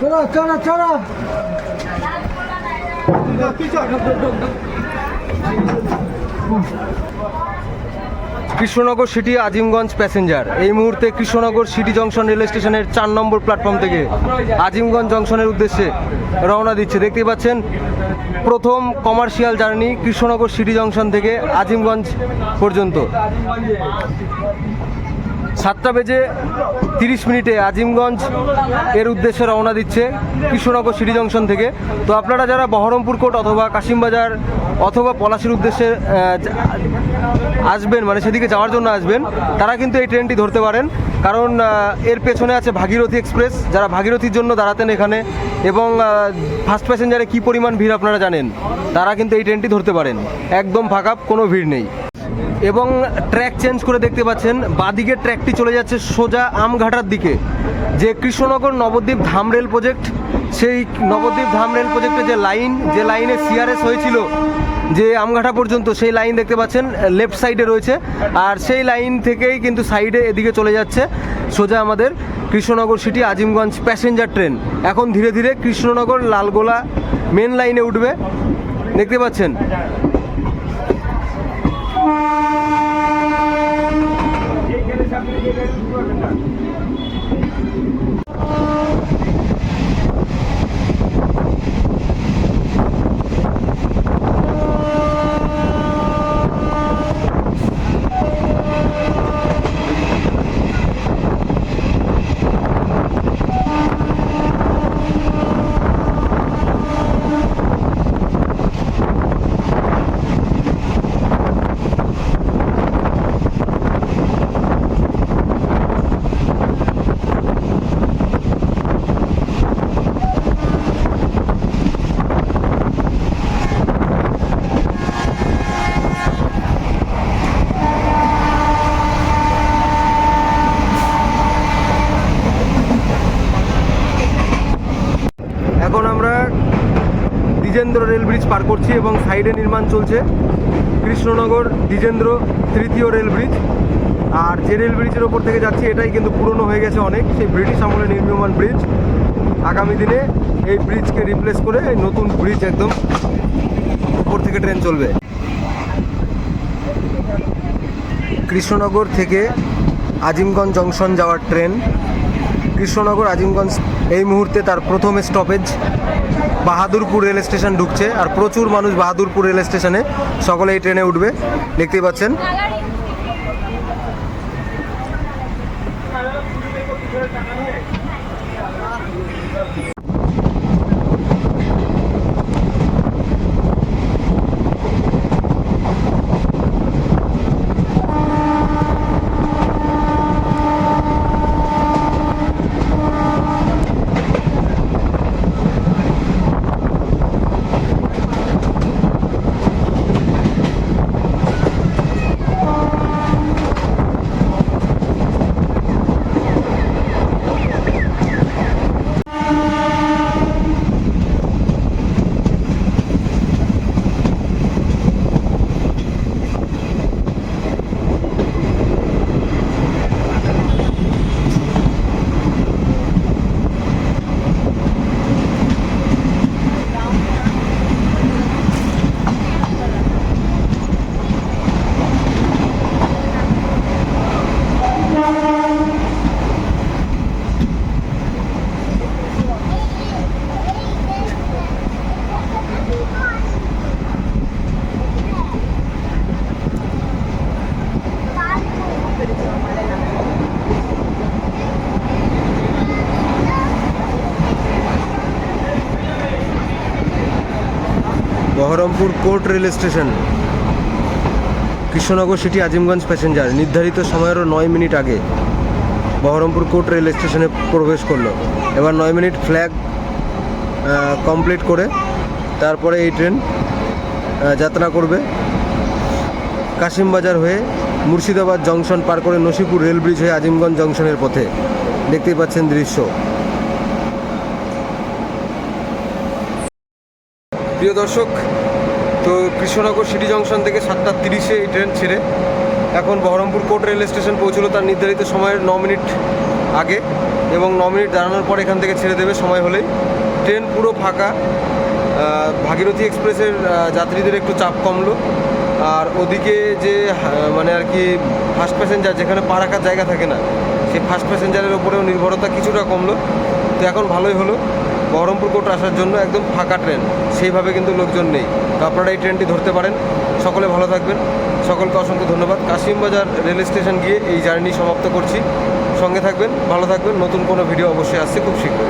চলো চলো চলো। Krishnanagar city Azimganj passenger. এই মুহূর্তে কৃষ্ণনগর সিটি জংশন রেল স্টেশনের চার নম্বর প্ল্যাটফর্ম থেকে আজিমগঞ্জ জংশনের উদ্দেশ্যে রওনা দিচ্ছে। দেখতে পাচ্ছেন, প্রথম commercial journey Krishnanagar city junction থেকে আজিমগঞ্জ পর্যন্ত। সাতটা বেজে তিরিশ মিনিটে আজিমগঞ্জ এর উদ্দেশ্যে রওনা দিচ্ছে কৃষ্ণনগর সিটি জংশন থেকে। তো আপনারা যারা বহরমপুর কোর্ট অথবা কাশিমবাজার অথবা পলাশির উদ্দেশ্যে আসবেন মানে সেদিকে যাওয়ার জন্য আসবেন, তারা কিন্তু এই ট্রেনটি ধরতে পারেন। কারণ এর পেছনে আছে ভাগীরথী এক্সপ্রেস। যারা ভাগীরথীর জন্য দাঁড়াতেন এখানে এবং ফার্স্ট প্যাসেঞ্জারে কী পরিমাণ ভিড় আপনারা জানেন, তারা কিন্তু এই ট্রেনটি ধরতে পারেন। একদম ফাঁকা, কোনো ভিড় নেই। এবং ট্র্যাক চেঞ্জ করে দেখতে পাচ্ছেন বাদিকের ট্র্যাকটি চলে যাচ্ছে সোজা আমঘাটার দিকে, যে কৃষ্ণনগর নবদ্বীপ ধাম রেল প্রজেক্ট, সেই নবদ্বীপ ধাম রেল প্রজেক্টে যে লাইন, যে লাইনে সিআরএস হয়েছিল, যে আমঘাটা পর্যন্ত, সেই লাইন দেখতে পাচ্ছেন, লেফট সাইডে রয়েছে, আর সেই লাইন থেকেই কিন্তু সাইডে এদিকে চলে যাচ্ছে সোজা আমাদের Krishnanagar city Azimganj passenger train. এখন ধীরে ধীরে কৃষ্ণনগর লালগোলা মেন লাইনে উঠবে, দেখতে পাচ্ছেন। এখন আমরা দ্বিজেন্দ্র রেল ব্রিজ পার করছি এবং সাইডে নির্মাণ চলছে কৃষ্ণনগর দ্বিজেন্দ্র তৃতীয় রেল ব্রিজ। আর যে রেল ব্রিজের ওপর থেকে যাচ্ছি, এটাই কিন্তু পুরনো হয়ে গেছে অনেক। সেই ব্রিটিশ আমলে নির্মীয়মান ব্রিজ। আগামী দিনে এই ব্রিজকে রিপ্লেস করে নতুন ব্রিজ একদম উপর থেকে ট্রেন চলবে। কৃষ্ণনগর থেকে আজিমগঞ্জ জংশন যাওয়ার ট্রেন কৃষ্ণনগর, আজিমগঞ্জ, এই মুহূর্তে তার প্রথম স্টপেজ বাহাদুরপুর রেল স্টেশন ঢুকছে আর প্রচুর মানুষ বাহাদুরপুর রেল স্টেশনে সকলে এই ট্রেনে উঠবে, দেখতেই পাচ্ছেন। Baharampur court rail station. Krishnanagar city Azimganj passenger নির্ধারিত সময়েরও নয় মিনিট আগে বহরমপুর কোর্ট রেল স্টেশনে প্রবেশ করল। এবার নয় মিনিট ফ্ল্যাগ কমপ্লিট করে তারপরে এই ট্রেন যাত্রা করবে। কাশিমবাজার হয়ে মুর্শিদাবাদ জংশন পার করে নসিপুর রেল ব্রিজ হয়ে আজিমগঞ্জ জংশনের পথে। দেখতেই পাচ্ছেন দৃশ্য। প্রিয় দর্শক তো কৃষ্ণনগর সিটি জংশন থেকে সাতটা তিরিশে এই ট্রেন ছেড়ে এখন বহরমপুর কোর্ট রেল স্টেশন পৌঁছলো তার নির্ধারিত সময়ের ন মিনিট আগে এবং ন মিনিট দাঁড়ানোর পর এখান থেকে ছেড়ে দেবে সময় হলেই। ট্রেন পুরো ফাঁকা। ভাগীরথী এক্সপ্রেসের যাত্রীদের একটু চাপ কমলো। আর ওদিকে যে মানে আর কি ফার্স্ট প্যাসেঞ্জার যেখানে পা রাখার জায়গা থাকে না, সেই ফার্স্ট প্যাসেঞ্জারের ওপরেও নির্ভরতা কিছুটা কমলো। তো এখন ভালোই হলো। বহরমপুর কোর্ট আসার জন্য একদম ফাঁকা ট্রেন। সেইভাবে কিন্তু লোকজন নেই। তো আপনারা এই ট্রেনটি ধরতে পারেন। সকলে ভালো থাকবেন। সকলকে অসংখ্য ধন্যবাদ। কাশিমবাজার রেল স্টেশন গিয়ে এই জার্নি সমাপ্ত করছি। সঙ্গে থাকবেন, ভালো থাকবেন। নতুন কোনো ভিডিও অবশ্যই আসছে খুব শীঘ্রই।